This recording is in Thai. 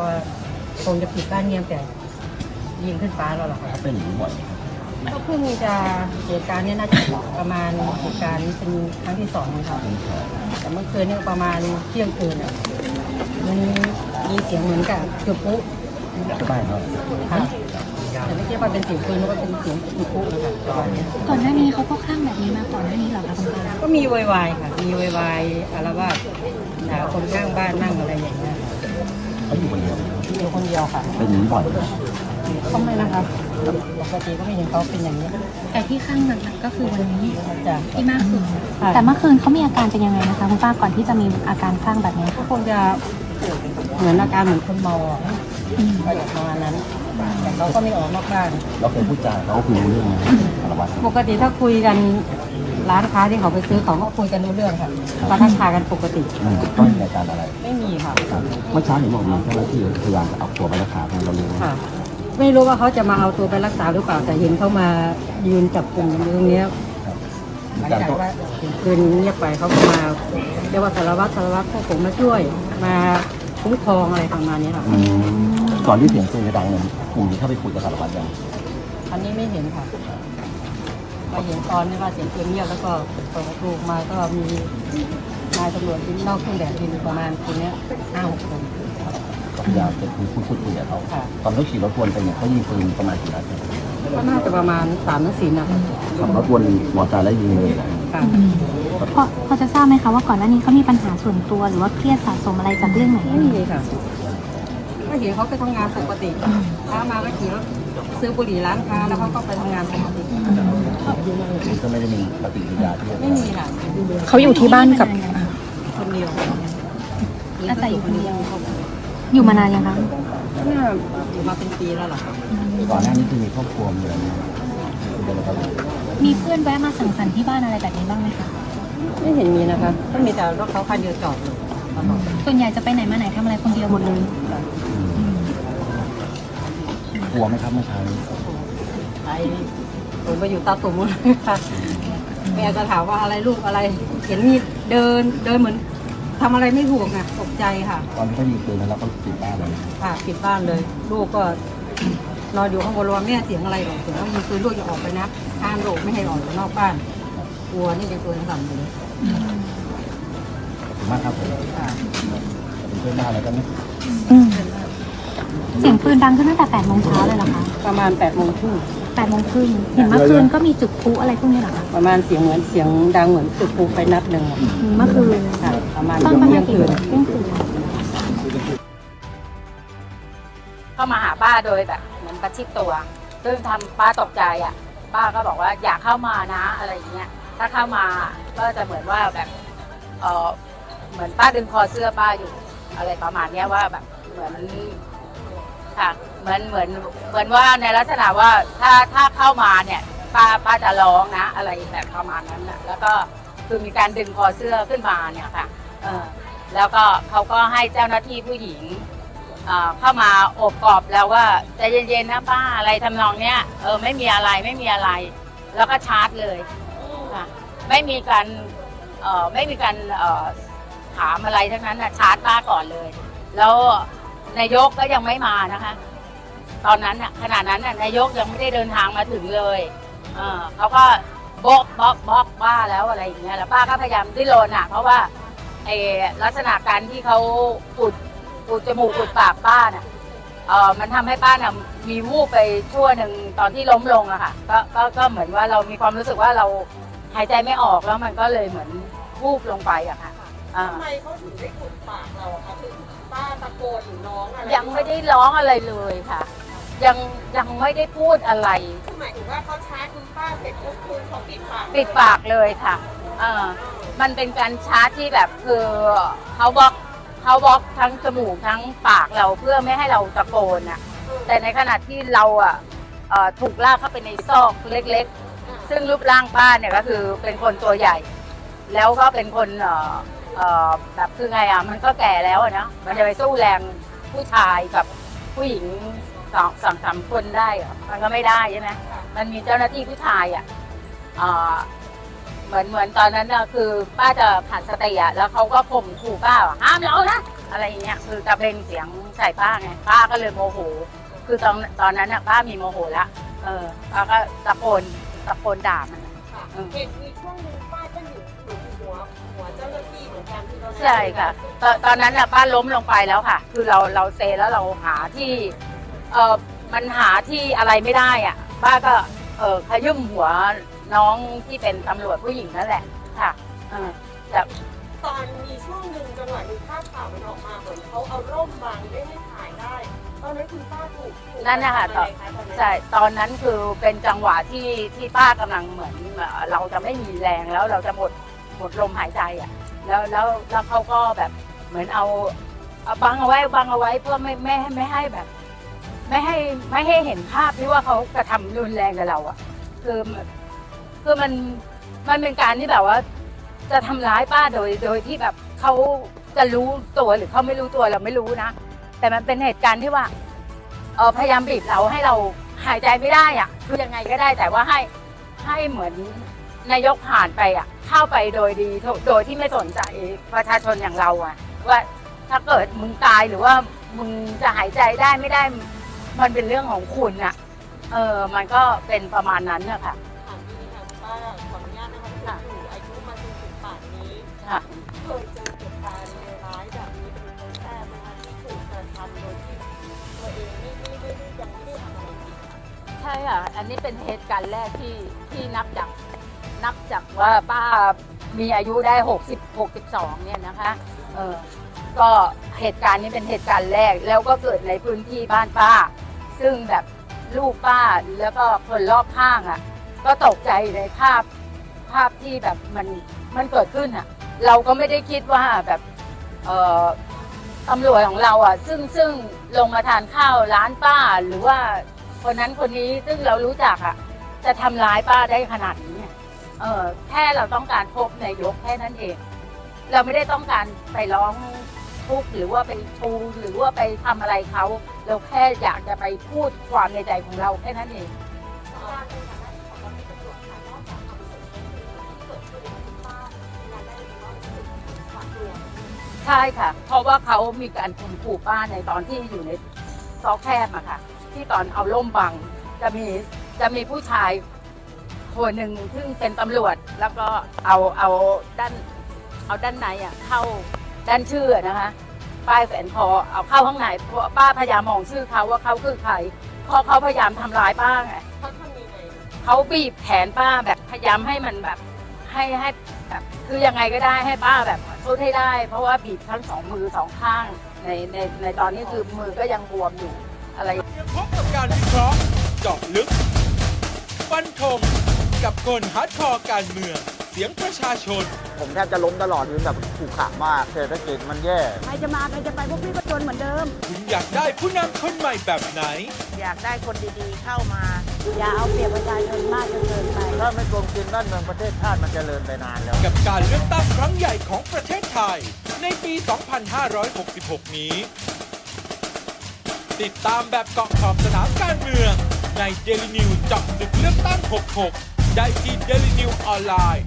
ราะว่าคงจะปิดบ้านเงียบแต่ยิงขึ้นฟ้าแล้วหรอคะเป็นอย่างนี้บ่อยไหมครับก็เพิ่งจะเหตุการณ์เนี้น่าจะประมาณเหตุการณ์นี้เป็นครั้งที่สองนะคะแต่เมื่อคืนเนี่ยประมาณเที่ยงคืนอะมันมีเสียงเหมือนกับจุดพลุที่บ้านเขาค่ะแต่ไม่ใช่ว่าเป็นเสียงปืนหรือว่าเป็นเสียงจุดพลุนะคะประมาณเนี้ยก่อนหน้านี้เขาก็ข้างแบบนี้มาก่อนหน้านี้เหรอคะคุณป้าก็มีโวยวายค่ะ มีโวยวายอารวาสด่าคนข้างบ้านนั่งอะไรอย่างเงี้ย เขาอยู่คนเดียวอยู่คนเดียวค่ะ เป็นอย่างนี้บ่อยไหมก็ไม่นะคะปกติก็ไม่เห็นเขาเป็นอย่างนี้แต่ที่ข้างหนักๆก็คือวันนี้จ้ะที่มากสุดค่ะแต่เมื่อคืนเขามีอาการเป็นยังไงนะคะคุณป้าก่อนที่จะมีอาการข้างแบบนี้ก็คงจะเหมือนอาการเหมือนคนเมาอะอืมก็จะประมาณนั้น แต่เขาก็ไม่ออกนอกบ้าน เราเคยพูดจาเขาก็คุยรู้เรื่องไหมสารวัตรปกติถ้าคุยกันร้านค้าที่เขาไปซื้อของก็คุยกันรู้เรื่องค่ะก็ทักทายกันปกติ อืมก็มีอาการอะไร ไม่มีค่ะครับเมื่อเช้าเห็นบอกมีเจ้าหน้าที่พยายามจะเอาตัวไปรักษาทางเรารู้ไหมค่ะ ไม่รู้ว่าเขาจะมาเอาตัวไปรักษาหรือเปล่าแต่เห็นเขามายืนจับกลุ่มอยู่ตรงเนี้ยครับหมีลังการจากโต้ว่าคืนเงียบไปเขาก็มาเรียกว่าสารวัตรสารวัตรพวกผมมาช่วย มาคุ้มครองอะไรประมาณนี้ค่ะอืมก่อนที่เสียงปืนจะดังเนี่ยกลุ่มนี้เข้าไปคุยกับสารวัตรยังอันนี้ไม่เห็นค่ะมาเห็นตอนนี้ว่าเสียงปืนเงียบแล้วก็เปิดประตูมาก็มี นายตำรวจที่นอกเครื่องแบบยืนอยู่ประมาณคนเนี้ยห้าหกคนก็พยายามจะคุยพูดพูดคุยกับเขาค่ะ ตอนเขาขี่รถวนไปเนี่ยเขายิงปืนประมาณกี่นัดเนี่ยก็น่าจะประมาณสามถึงสี่นัดขับรถวนมอเตอร์ไซค์แล้วยิงเลยเหรอค่ะพอพอจะทราบไหมคะว่าก่อนหน้านี้เขามีปัญหาส่วนตัวหรือว่าเครียดสะสมอะไรจากเรื่องไหนไม่มีค่ะก็เห็นเขาไปทำงานปกติเช้ามาก็ขี่รถซื้อบุหรี่ร้านค้าแล้วเขาก็ไปทำงานปกติก็ไม่ได้มีปฏิกิริยาที่จะไม่มีค่ะเขาอยู่ที่บ้านกับ คนเดียวอาศัยอยู่คนเดียวอยู่มานานยังคะน่าอยู่มาเป็นปีแล้วเหรอคะก่อนหน้านี้คือมีครอบครัวมีอะไรไหมคุณเป็นอะไรครับมีเพื่อนแวะมาสังสรรค์ที่บ้านอะไรแบบนี้บ้างไหมคะไม่เห็นมีนะคะก็มีแต่รถเขาคันเดียวจอดอยู่ตลอดส่วนใหญ่จะไปไหนมาไหนทำอะไรคนเดียวหมดเลยกลัวไหมครับเมื่อเช้านี้ไอ้ผมไปอยู่ตาตุ่มเลยค่ะแม่ก็ถามว่าอะไรลูกอะไร เห็นมีเดินเดินเหมือน ทำอะไรไม่ถูกนะตกใจค่ะ ตอนที่เขายิงปืนแล้วเราก็ปิดบ้านเลยค่ะปิดบ้านเลย ลูกก็ นอนอยู่ข้างบนรวมแม่เสียงอะไรหรอกเสียงว่ามีปืนลูกจะออกไปนะห้ามลูกไม่ให้ออกอยู่นอกบ้านกลัวนี่เป็นตัวสั่นอยู่เลยขอบคุณมากครับผมค่ะเป็นเพื่อนบ้านแล้วก็ไม่อืมเสียงปืนดังขึ้นตั้งแต่8โมงเช้าเลยเหรอคะ ประมาณแปดโมงครึ่ง 8โมงครึ่งเห็นเมื่อคืนก็มีจุดพลุอะไรพวกนี้เหรอคะประมาณเสียงเหมือนเสียงดังเหมือนจุดพลุไปนัดหนึ่งอะเมื่อคืนค่ะประมาณตอนประเที่มายณงกี่คืโมนงเที่ยงคืนเข้ามาหาป้าโดยแบบเหมือนประชิดตัวซึ่งทำป้าตกใจอะ ป้าก็บอกว่าอยากเข้ามานะอะไรอย่างเงี้ย ถ้าเข้ามาก็จะเหมือนว่าแบบเออเหมือนป้าดึงคอเสื้อป้าอยู่ อะไรประมาณเนี้ยว่าแบบเหมือน ค่ะเหมือนเหมือนเหมือนว่าในลักษณะว่าถ้าถ้าเข้ามาเนี่ยป้าป้าจะร้องนะ อะไรแบบประมาณนั้นนะแล้วก็คือมีการดึงคอเสื้อขึ้นมาเนี่ยค่ะเออแล้วก็เขาก็ให้เจ้าหน้าที่ผู้หญิงเข้ามาโอบกอบแล้วว่าใจเย็นๆนะป้าอะไรทำนองเนี้ยเออไม่มีอะไรไม่มีอะไร แล้วก็ชาร์จเลยค่ะไม่มีการเออไม่มีการเออถามอะไรทั้งนั้นนะชาร์จป้าก่อนเลย แล้ว นายกก็ยังไม่มานะคะ ตอนนั้นน่ะขณะนั้นน่ะนายกยังไม่ได้เดินทางมาถึงเลยเออเขาก็บล็อกบล็อกบล็อกป้าแล้วอะไรอย่างเงี้ยแล้วป้าก็พยายามดิ้นรนอะ เพราะว่าไอ้ลักษณะการที่เขาอุดอุดจมูกอุดปากป้าน่ะเออมันทำให้ป้าน่ะมีวูบไปชั่วหนึ่งตอนที่ล้มลงอะค่ะก็ก็ก็เหมือนว่าเรามีความรู้สึกว่าเราหายใจไม่ออกแล้วมันก็เลยเหมือนวูบลงไปอะค่ะทำไมเขาถึงได้ขุดปากเราอะคะ ป้าตะโกนหรือน้องอะไรยังไม่ได้ร้องอะไรเลยค่ะ ยังยังไม่ได้พูดอะไร คือหมายถึงว่าเขาชาร์จคุณป้าเสร็จปุ๊บคือเขาปิดปากปิดปากเลยค่ะเออมันเป็นการชาร์จที่แบบคือเขาบล็อกเขาบล็อกทั้งจมูกทั้งปากเราเพื่อไม่ให้เราตะโกนอะแต่ในขณะที่เราอะเอ่อถูกลากเข้าไปในซอกเล็กๆ ซึ่งรูปร่างป้าเนี่ยก็คือเป็นคนตัวใหญ่ แล้วก็เป็นคนเอ่อ เอ่อแบบคือไงอะมันก็แก่แล้วอะเนาะมันจะไปสู้แรงผู้ชายกับผู้หญิงสองสองสามคนได้เหรอมันก็ไม่ได้ใช่ไหมมันมีเจ้าหน้าที่ผู้ชายอะเอ่อเหมือนเหมือนตอนนั้นน่ะคือป้าจะผ่านสติอะแล้วเขาก็ข่มขู่ป้าว่าห้ามเรานะอะไรเงี้ยคือตะเบงเสียงใส่ป้าไงป้าก็เลยโมโห คือตอนตอนนั้นน่ะป้ามีโมโหละเออป้าก็ตะโกนตะโกนด่ามัน ค่ะอืมเห็นมีช่วงหนึงป้าก็อยู่อยู่ หัวหัวเจ้าหน้าที่เหมือนกันที่เราได้ใช่ค่ะตอนตอนนั้นน่ะป้าล้มลงไปแล้วค่ะ คือเราเราเซแล้วเราหาที่เออมันหาที่อะไรไม่ได้อะป้าก็เออขยุ่มหัวน้องที่เป็นตำรวจผู้หญิงนั่นแหละค่ะเออแต่ตอนมีช่วงหนึ่งจังหวะหนึ่งภาพข่าวมันออกมาเหมือนเขาเอาร่มบังไม่ให้ถ่ายได้ ตอนนั้นคุณป้าถูกถูกนั่นนะคะทำอะไรคะตอนนั้น ใช่ตอนนั้นคือเป็นจังหวะที่ที่ป้ากำลังเหมือนเอ่อเราจะไม่มีแรงแล้วเราจะหมด หมดลมหายใจอะ แล้วแล้วแล้วเขาก็แบบเหมือนเอาเอาบังเอาไว้บังเอาไว้เพื่อไม่ไม่ให้ไม่ให้แบบ ไม่ให้ไม่ให้เห็นภาพที่ว่าเขากระทำรุนแรงกับเราอะ คือคือมันมันเป็นการที่แบบว่า จะทำร้ายป้าโดยโดยที่แบบเขาจะรู้ตัวหรือเขาไม่รู้ตัวเราไม่รู้นะแต่มันเป็นเหตุการณ์ที่ว่าเออพยายามบีบเราให้เราหายใจไม่ได้อะ คือยังไงก็ได้แต่ว่าให้ให้เหมือน นายกผ่านไปอะเข้าไปโดยดีโดโดยที่ไม่สนใจประชาชนอย่างเราอะว่าถ้าเกิดมึงตายหรือว่ามึงจะหายใจได้ไม่ได้มันเป็นเรื่องของคุณอะเออมันก็เป็นประมาณนั้นอะค่ะถามทีนี้ค่ะคุณป้าขออนุญาตนะคะที่อยู่อายุมาจนถึงป่านนี้ค่ะ เคยเจอเหตุการณ์เลวร้ายแบบนี้เป็นครั้งแรกไหมคะที่ถูกกระทำโดยที่ตัวเองไม่ไม่ไม่ได้ยังไม่ได้ทำอะไรผิด ใช่ค่ะ อันนี้เป็นเหตุการณ์แรกที่ที่นับจาก นับจากว่าป้ามีอายุได้ 60 62 เนี่ยนะคะเออก็เหตุการณ์นี้เป็นเหตุการณ์แรก แล้วก็เกิดในพื้นที่บ้านป้า ซึ่งแบบลูกป้าแล้วก็คนรอบข้างอะ ก็ตกใจในภาพภาพที่แบบมันมันเกิดขึ้นอะ เราก็ไม่ได้คิดว่าแบบเออตำรวจของเราอะ ซึ่งซึ่งลงมาทานข้าวร้านป้าหรือว่าคนนั้นคนนี้ซึ่งเรารู้จักอะ จะทำร้ายป้าได้ขนาดนี้อะ เออแค่เราต้องการพบนายกแค่นั้นเอง เราไม่ได้ต้องการไปร้องทุกข์หรือว่าไปชูหรือว่าไปทำอะไรเขาเราแค่อยากจะไปพูดความในใจของเราแค่นั้นเองใช่ค่ะ เพราะว่าเขามีการข่มขู่ป้าในตอนที่อยู่ในซอกแคบอะค่ะ ที่ตอนเอาล่มบังจะมีจะมีผู้ชาย คนหนึ่งซึ่งเป็นตำรวจแล้วก็เอาเอาด้านเอาด้านในอะเข้าด้านชื่ออะนะคะป้ายแฝนคอเอาเข้าข้างในเพราะป้าพยายามมองชื่อเขาว่าเขาคือใครเพราะเขาพยายามทำร้ายป้าไงเขาทำยังไงเขาบีบแขนป้าแบบพยายามให้มันแบบให้ให้แบบคือยังไงก็ได้ให้ป้าแบบสู้ให้ได้ เพราะว่าบีบทั้งสองมือสองข้างในในในตอนนี้คือมือก็ยังบวมอยู่อะไรยังพบกับการวิเคราะห์เจาะลึกฟันธง กับคนฮาร์ดคอร์การเมือง เสียงประชาชน ผมแทบจะล้มตลอดคือแบบขู่ขามากเศรษฐกิจมันแย่ ใครจะมาใครจะไปพวกพี่ก็จนเหมือนเดิม คุณอยากได้ผู้นำคนใหม่แบบไหน อยากได้คนดีๆเข้ามา อย่าเอาเปรียบประชาชนมากจนเกินไป ถ้าไม่โกงกินบ้านเมืองประเทศชาติมันจเจริญไปนานแล้ว กับการเลือกตั้งครั้งใหญ่ของประเทศไทย ในปี 2566 นี้ ติดตามแบบเกาะขอบสนามการเมืองใน Daily News เจาะลึกเลือกตั้ง 66 ได้ที่ Daily News ออนไลน์